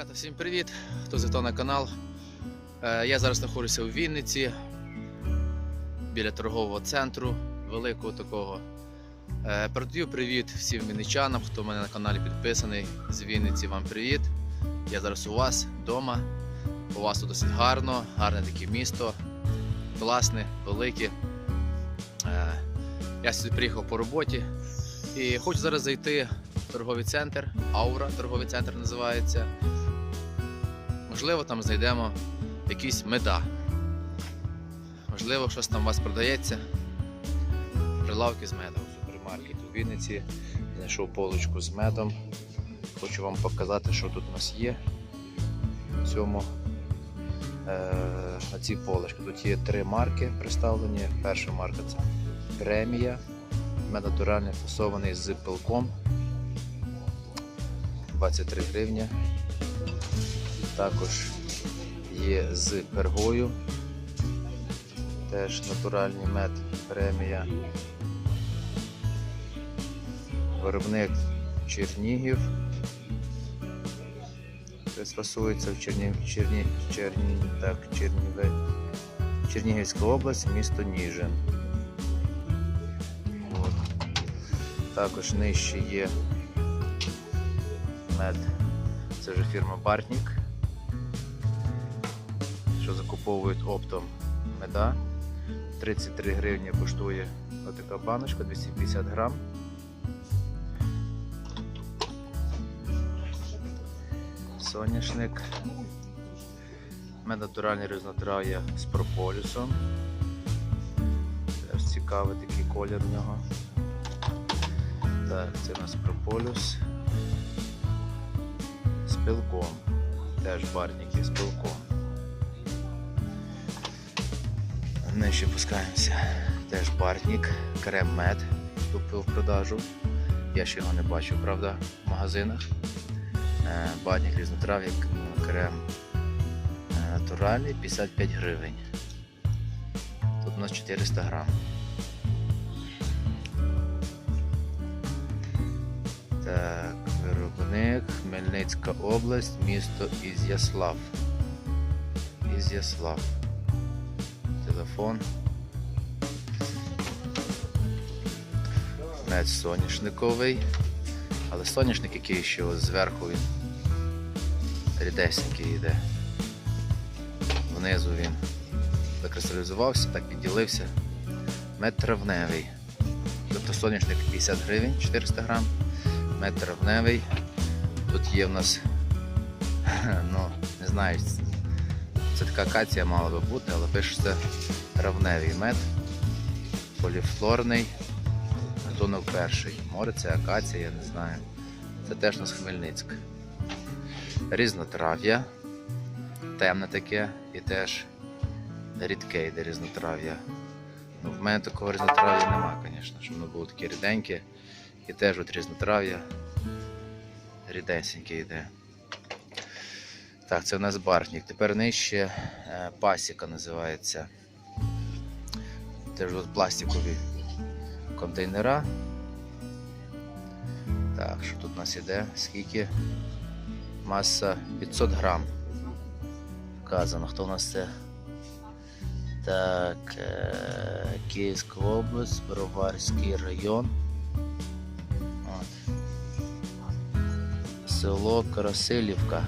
Ребята, всім привіт! Хто завітав на канал. Е, Я зараз знаходжуся у Вінниці біля торгового центру, великого такого. Е, Передаю привіт всім вінничанам, хто в мене на каналі підписаний з Вінниці. Вам привіт. Я зараз у вас вдома. У вас тут досить гарно, гарне таке місто, класне, велике. Е, Я сюди приїхав по роботі і хочу зараз зайти в торговий центр. Аура торговий центр називається. Можливо, там знайдемо якісь меда. Можливо, щось там у вас продається. Прилавки з медом. Супермаркет у Вінниці. Знайшов полочку з медом. Хочу вам показати, що тут у нас є. В цьому е, на цій полочці. Тут є три марки представлені. Перша марка це премія. Мед натуральний фасований з пилком. 23 гривні. Також є з пергою. Теж натуральний мед премія. Виробник Чернігів. Тобто фасується в Черні... Черні... Черні... Так, Черніве... Чернігівська область, місто Ніжин. От. Також нижче є мед. Це вже фірма Бартнік, що закуповують оптом меда. 33 гривні коштує отака баночка, 250 грам. Соняшник. Мед натуральний різнотрав'я з прополісом. Теж цікавий такий колір в нього. Так, це у нас прополюс з пилком. Теж барники з пилком. Нижче пускаємося. Теж барник, крем мед купив в продажу. Я ще його не бачив, правда, в магазинах. Е, Барник різнотрав'я, крем е, натуральний 55 гривень. Тут у нас 400 грам. Так, виробник Хмельницька область, місто Ізяслав. Ізяслав. Телефон. Мед соняшниковий. Але соняшник, який ще ось зверху він рідесенький йде. Внизу він викристалізувався, так підділився. Мед травневий. Тобто соняшник 50 гривень, 400 грам мед травневий. Тут є в нас, ну, не знаю, це така акація мала би бути, але пишеться травневий мед, поліфлорний, газонок перший. Може це акація, я не знаю. Це теж у нас Хмельницьк. Різнотрав'я, темне таке і теж рідке йде різнотрав'я. Ну, в мене такого різнотрав'я нема, звісно, щоб воно було таке ріденьке. І теж от різнотрав'я рідесеньке йде. Так, це у нас бархнік. Тепер нижче е, пасіка називається. Теж пластикові контейнера. Так, що тут у нас іде? Скільки? Маса 500 грам. Вказано, хто у нас це? Так, е, Київська область, Броварський район. От. Село Красилівка.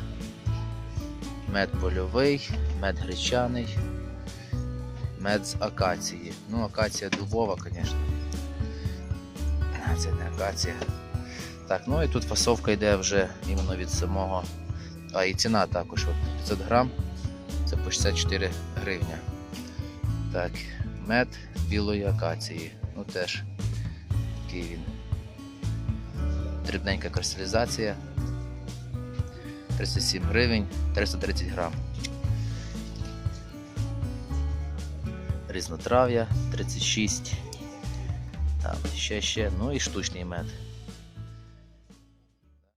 Мед польовий, мед гречаний, мед з акації. Ну, акація дубова, звісно. Це не акація. Так, ну і тут фасовка йде вже іменно від самого. А і ціна також от 500 грам. Це по 64 гривня. Так, мед білої акації. Ну теж такий він. Дрібненька кристалізація. 37 гривень, 330 грам. Різнотрав'я 36. Там ще ще. Ну і штучний мед.